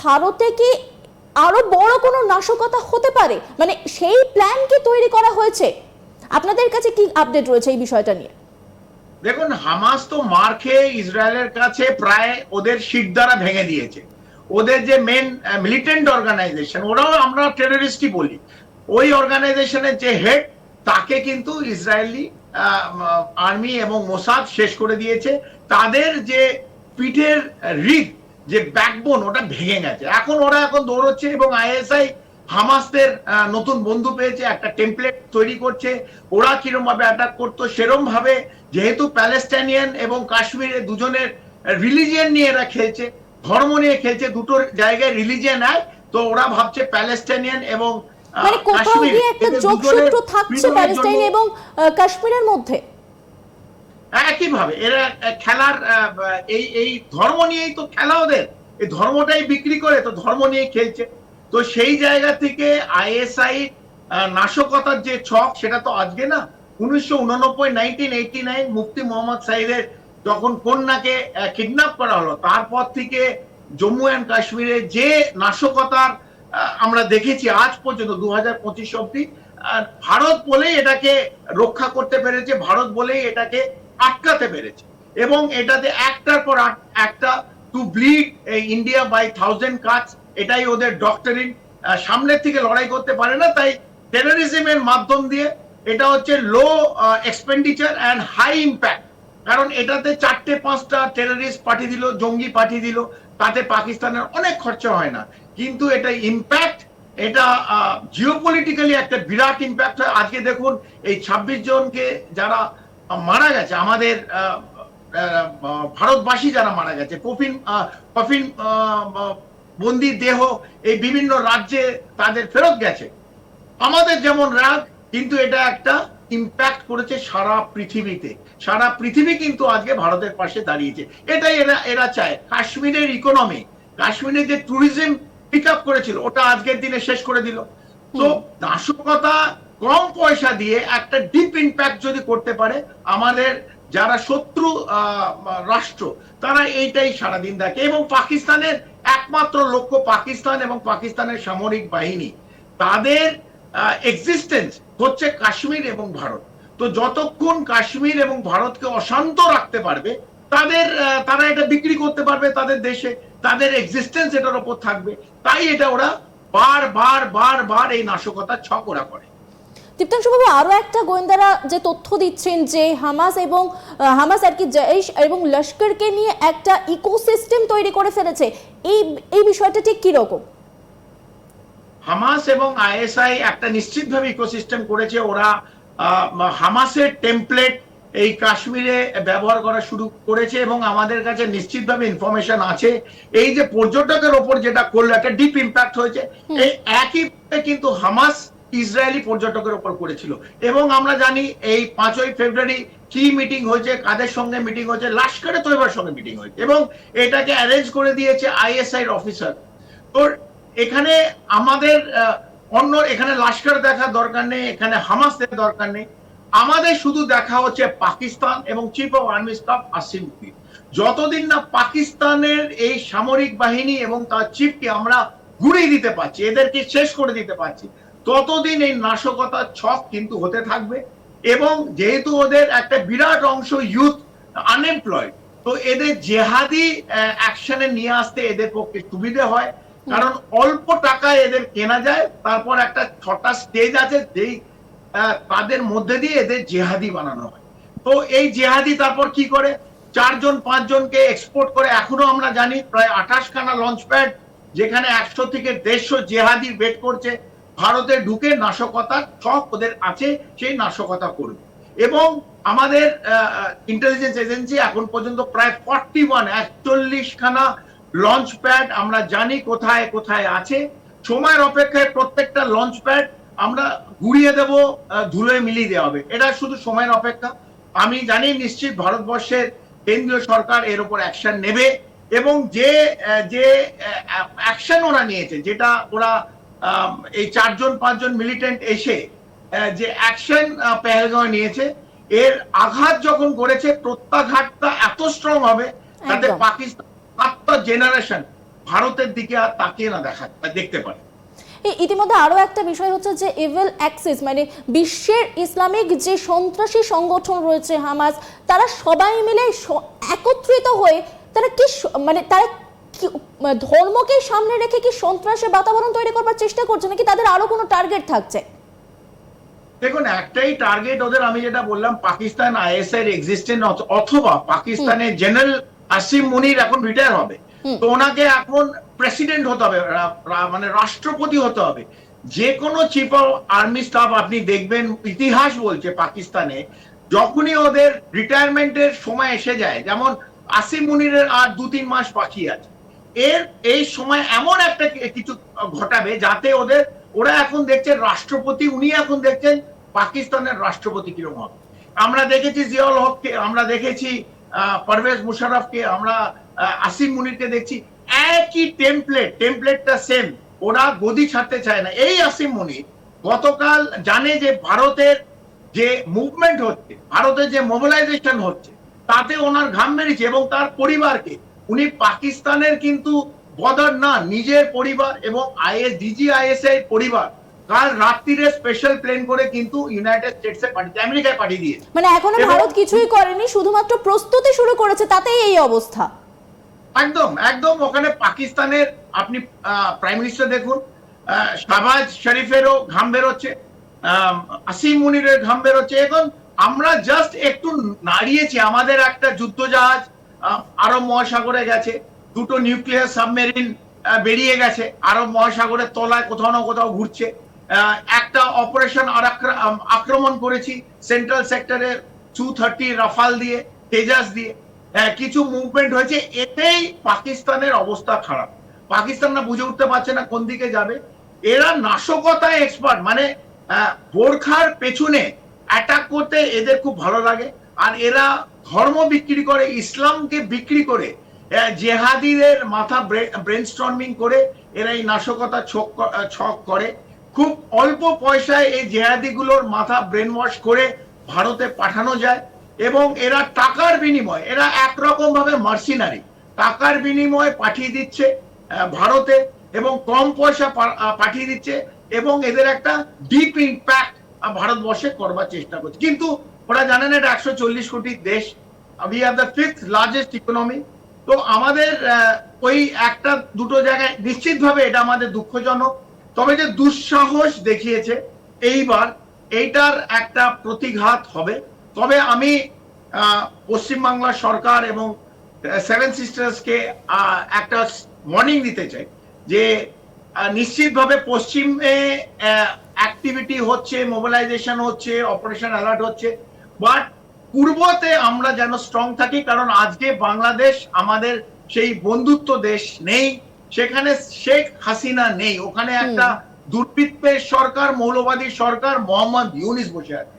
ভারতে কি আরও বড় কোনো নাশকতা হতে পারে? মানে সেই প্ল্যান কি তৈরি করা হয়েছে? আপনাদের কাছে কি আপডেট রয়েছে এই বিষয়টা নিয়ে? দেখুন, হামাস তো মার খেয়ে ইসরায়েলের কাছে প্রায় ওদের শিট দ্বারা ভেঙে দিয়েছে। ওদের যে মেন মিলিটেন্ট অর্গানাইজেশন ওরাও আমরা টেররিস্টই বলি। ওই অর্গানাইজেশনের যে হেড তাকে কিন্তু ইসরায়েলি আর্মি এবং মোসাদ শেষ করে দিয়েছে। তাদের যে পিঠের রিগ যে ব্যাকবোন ওটা ভেঙে গেছে। এখন ওরা এখন দৌড়চ্ছে এবং আইএসআই হামাসদের নতুন বন্ধু পেয়েছে একটা টেমপ্লেট তৈরি করছে। ওরা কিরম ভাবে অ্যাটাক করতো সেরম ভাবে যেহেতু প্যালেস্টাইনিয়ান এবং কাশ্মীরে দুজনের রিলিজিয়ান নিয়ে এরা খেলছে ধর্ম নিয়ে খেলছে দুটোর জায়গায় রিলিজিয়ান এক তো ওরা ভাবছে প্যালেস্টাইনিয়ান এবং মানে কোথাও কাশ্মীর একটা যোগসূত্র থাকছে প্যালেস্টাইন এবং কাশ্মীরের মধ্যে। একইভাবে। এরা খেলার এই এই ধর্ম নিয়েই তো খেলা ওদের। এই ধর্মটাই বিক্রি করে, তো ধর্ম নিয়ে খেলছে। তো সেই জায়গা থেকে আইএসআই নাশকতার যে ছক, সেটা তো আজকে না, উনিশশো উননব্বই nineteen eighty nine Mufti Mohammad যখন কন্যাকে কিডন্যাপ করা হলো, তারপর থেকে জম্মু অ্যান্ড কাশ্মীরে যে নাশকতার আমরা দেখেছি আজ পর্যন্ত দু হাজার পঁচিশ অব্দি ভারত বলেই এটাকে রক্ষা করতে পেরেছে, ভারত বলেই এটাকে আটকাতে পেরেছে। এবং এটাতে একটার পর একটা to bleed India by thousand কাজ এটাই ওদের ডক্টরিন সামনের থেকে লড়াই করতে পারে না, তাই টেরোরিজমের মাধ্যম দিয়ে এটা হচ্ছে low expenditure and high impact কারণ এটাতে চারটে, পাঁচটা টেররিস্ট পাঠিয়ে দিল, জঙ্গি পাঠিয়ে দিল, তাতে পাকিস্তানের অনেক খরচা হয় না। কিন্তু এটা ইম্প্যাক্ট এটা জিওপলিটিক্যালি একটা বিরাট ইম্প্যাক্ট হয়। আজকে দেখুন এই ছাব্বিশ জনকে যারা মারা গেছে আমাদের ভারতবাসী যারা মারা গেছে কফিন কফিন বন্দি দেহ এই বিভিন্ন রাজ্যে তাদের ফেরত গেছে। আমাদের যেমন রাগ কিন্তু এটা একটা ইম্প্যাক্ট করেছে সারা পৃথিবীতে। সারা পৃথিবী কিন্তু আজকে ভারতের পাশে দাঁড়িয়েছে। এটাই এরা এরা চায়। কাশ্মীরের ইকোনমি কাশ্মীরে যে ট্যুরিজম পিক আপ করেছিল ওটা আজকের দিনে শেষ করে দিল। তো নাশকতা কম পয়সা দিয়ে একটা ডিপ ইম্প্যাক্ট যদি করতে পারে, আমাদের যারা শত্রু রাষ্ট্র, তারা এইটাই সারাদিন দেখে। এবং পাকিস্তানের একমাত্র লক্ষ্য পাকিস্তান এবং পাকিস্তানের সামরিক বাহিনী। তাদের এক্সিস্টেন্স হচ্ছে কাশ্মীর এবং ভারত। তো যতক্ষণ কাশ্মীর এবং ভারতকে অশান্ত রাখতে পারবে, তাদের তারা এটা বিক্রি করতে পারবে তাদের দেশে। তাদের এক্সিস্টেন্স এটার উপর থাকবে। তাই এটা ওরা বার বার বার বার এই নাশকতার ছক ওরা করে। দীপ্তাংশুবাবু আরও একটা গোয়েন্দারা যে তথ্য দিচ্ছেন যে হামাস এবং হামাস আর কি জৈশ এবং লস্করকে নিয়ে একটা ইকোসিস্টেম তৈরি করে ফেলেছে। এই এই বিষয়টা ঠিক কি রকম হামাস এবং আইএসআই একটা নিশ্চিতভাবে ইকোসিস্টেম করেছে। ওরা হামাসের টেমপ্লেট এই কাশ্মীরে ব্যবহার করা শুরু করেছে এবং আমাদের কাছে নিশ্চিতভাবে ইনফরমেশন আছে। এই যে পর্যটকের ওপর যেটা করল একটা ডিপ ইম্প্যাক্ট হয়েছে। এই একই কিন্তু হামাস ইসরায়েলি পর্যটকের ওপর করেছিল। এবং আমরা জানি এই পাঁচই ফেব্রুয়ারি কি মিটিং হয়েছে, কাদের সঙ্গে মিটিং হয়েছে, লাস্করে তৈবার সঙ্গে মিটিং হয়েছে। এবং এটাকে অ্যারেঞ্জ করে দিয়েছে আইএসআই অফিসার তো এখানে আমাদের অন্য এখানে লাস্কর দেখার দরকার নেই, এখানে হামাস দরকার নেই। আমাদের শুধু দেখা হচ্ছে পাকিস্তান এবং chief of army staff Asim Munir. যতদিন না পাকিস্তানের এই সামরিক বাহিনী এবং তার চিফকে আমরা ঘুরিয়ে দিতে পারছি, এদেরকে শেষ করে দিতে পারছি। ততদিন এই নাশকতার ছক কিন্তু হতে থাকবে এবং যেহেতু ওদের একটা বিরাট অংশ ইউথ আনএমপ্লয়েড তো এদের জেহাদি অ্যাকশনে নিয়ে আসতে এদের পক্ষে সুবিধে হয়। কারণ অল্প টাকায় এদের কেনা যায় তারপর একটা ছটা স্টেজ আছে যেই তাদের মধ্যে দিয়ে এদের জেহাদি বানানো হয়। তো এই জেহাদি তারপর কি করে? চারজন পাঁচজনকে এক্সপোর্ট করে এখনও আমরা জানি প্রায় আঠাশ খানা লঞ্চ প্যাড যেখানে একশো থেকে দেড়শো জেহাদি বেট করছে। ভারতে ঢুকে নাশকতার ছক ওদের আছে, সেই নাশকতা করবে। এবং আমাদের ইন্টেলিজেন্স এজেন্সি এখন পর্যন্ত প্রায় ফর্টি ওয়ান একচল্লিশ খানা লঞ্চ প্যাড আমরা জানি কোথায় কোথায় আছে। সময়ের অপেক্ষায় প্রত্যেকটা লঞ্চ প্যাড আমরা ঘুরিয়ে দেব ধুলোয় মিলিয়ে দেওয়া হবে। এটা শুধু সময়ের অপেক্ষা। আমি জানি নিশ্চিত ভারতবর্ষের কেন্দ্রীয় সরকার এর উপর অ্যাকশন নেবে এবং যে যে অ্যাকশন ওরা নিয়েছে, যেটা ওরা এই চারজন পাঁচজন মিলিটেন্ট এসে যে অ্যাকশন পেহেলগাঁও নিয়েছে এর আঘাত যখন করেছে প্রত্যাঘাতটা এত স্ট্রং হবে তাতে পাকিস্তান সাতটা জেনারেশন ভারতের দিকে আর তাকিয়ে না দেখা দেখতে পারে। ইতিমধ্যে আরও একটা বিষয় হচ্ছে যে ইভেল অ্যাক্সিস মানে বিশ্বের ইসলামিক যে সন্ত্রাসী সংগঠন রয়েছে হামাস তারা সবাই মিলে একত্রিত হয়ে তারা কি মানে তারা ধর্মকে সামনে রেখে কি সন্ত্রাসের বাতাবরণ তৈরি করবার চেষ্টা করছে নাকি তাদের আরও কোনো টার্গেট থাকছে? দেখুন একটাই টার্গেট ওদের আমি যেটা বললাম পাকিস্তান আইএস এর এক্সিস্টেন্স অথবা পাকিস্তানের জেনারেল আসিম মুনির এখন রিটায়ার হবে। তো ওনাকে এখন প্রেসিডেন্ট হতে হবে মানে রাষ্ট্রপতি হতে হবে। যে কোনো চিফ অফ আর্মি স্টাফ আপনি দেখবেন ইতিহাস বলছে পাকিস্তানে যখনই ওদের রিটায়ারমেন্টের সময় এসে যায় যেমন আসিম মুনিরের আর দু তিন মাস বাকি আছে। এর এই সময় এমন একটা কিছু ঘটাবে যাতে ওদের, ওরা এখন দেখছে রাষ্ট্রপতি, উনি এখন দেখছেন পাকিস্তানের রাষ্ট্রপতি কীরকম হবে। আমরা দেখেছি জিয়াউল হককে, আমরা দেখেছি পারভেজ মুশারফকে, আমরা আসিম মুনিরকে দেখছি। একই টেমপ্লেট টেমপ্লেটটা সেম ওরা গদি ছাড়তে চায় না। এই আসিম মুনির গতকাল জানে যে ভারতের যে মুভমেন্ট হচ্ছে, ভারতের যে মোবিলাইজেশন হচ্ছে, তাতে ওনার ঘাম বেরিয়েছে এবং তার পরিবারকে উনি পাকিস্তানের কিন্তু বদার না নিজের পরিবার এবং আইএস ডিজিআইএস এর পরিবার। কাল রাত্রিরে স্পেশাল প্লেন করে কিন্তু ইউনাইটেড স্টেটসে পাঠিয়ে আমেরিকায় পাঠিয়ে দিয়েছে। মানে এখনও ভারত কিছুই করেনি শুধুমাত্র প্রস্তুতি শুরু করেছে তাতেই এই অবস্থা। একদম একদম ওখানে পাকিস্তানের আপনি প্রাইম মিনিস্টার দেখুন শাহবাজ শরীফেরও ঘাম বেরোচ্ছে আসিম মুনিরের ঘাম বেরোচ্ছে এখন আমরা জাস্ট একটু নাড়িয়েছি আমাদের একটা যুদ্ধ জাহাজ আরব মহাসাগরে গেছে। দুটো নিউক্লিয়ার সাবমেরিন বেরিয়ে গেছে। আরব মহাসাগরের তলায় কোথাও না কোথাও ঘুরছে। একটা অপারেশন আক্রমণ করেছি সেন্ট্রাল সেক্টরে টু থার্টি রাফাল দিয়ে, তেজাস দিয়ে। কিছু মুভমেন্ট হয়েছে। এতেই পাকিস্তানের অবস্থা খারাপ। পাকিস্তানরা বুঝে উঠতে পারছে না কোন দিকে যাবে। এরা নাশকতায় এক্সপার্ট মানে বোরখার পেছনে অ্যাটাক করতে এদের খুব ভালো লাগে। আর এরা ধর্ম বিক্রি করে, ইসলামকে বিক্রি করে জেহাদিদের মাথা ব্রেন স্টর্মিং করে, এরা এই নাশকতা ছক ছক করে। খুব অল্প পয়সায় এই জেহাদিগুলোর মাথা ব্রেন ওয়াশ করে ভারতে পাঠানো যায় এবং এরা টাকার বিনিময়, এরা একরকম ভাবে মার্সিনারি টাকার বিনিময়ে পাঠিয়ে দিচ্ছে ভারতে এবং কম পয়সা পাঠিয়ে দিচ্ছে এবং এদের একটা ডিপ ইম্প্যাক্ট ভারতবর্ষে করবার চেষ্টা করছে। কিন্তু ওরা জানেন এটা একশো চল্লিশ কোটি দেশ। We are the fifth largest economy তো আমাদের ওই একটা, দুটো জায়গায় নিশ্চিতভাবে এটা আমাদের দুঃখজনক। তবে যে দুঃসাহস দেখিয়েছে, এইবার এইটার একটা প্রতিঘাত হবে। তবে আমি পশ্চিমবাংলার সরকার এবং সেভেন সিস্টার্সকে একটা মর্নিং দিতে চাই যে নিশ্চিতভাবে পশ্চিমে অ্যাক্টিভিটি হচ্ছে মোবিলাইজেশন হচ্ছে অপারেশন অ্যালার্ট হচ্ছে। বাট পূর্বতে আমরা যেন স্ট্রং থাকি কারণ আজকে বাংলাদেশ আমাদের সেই বন্ধুত্ব দেশ নেই সেখানে শেখ হাসিনা নেই। ওখানে একটা দুর্বৃত্তের সরকার মৌলবাদী সরকার মোহাম্মদ ইউনিস বসে আছে।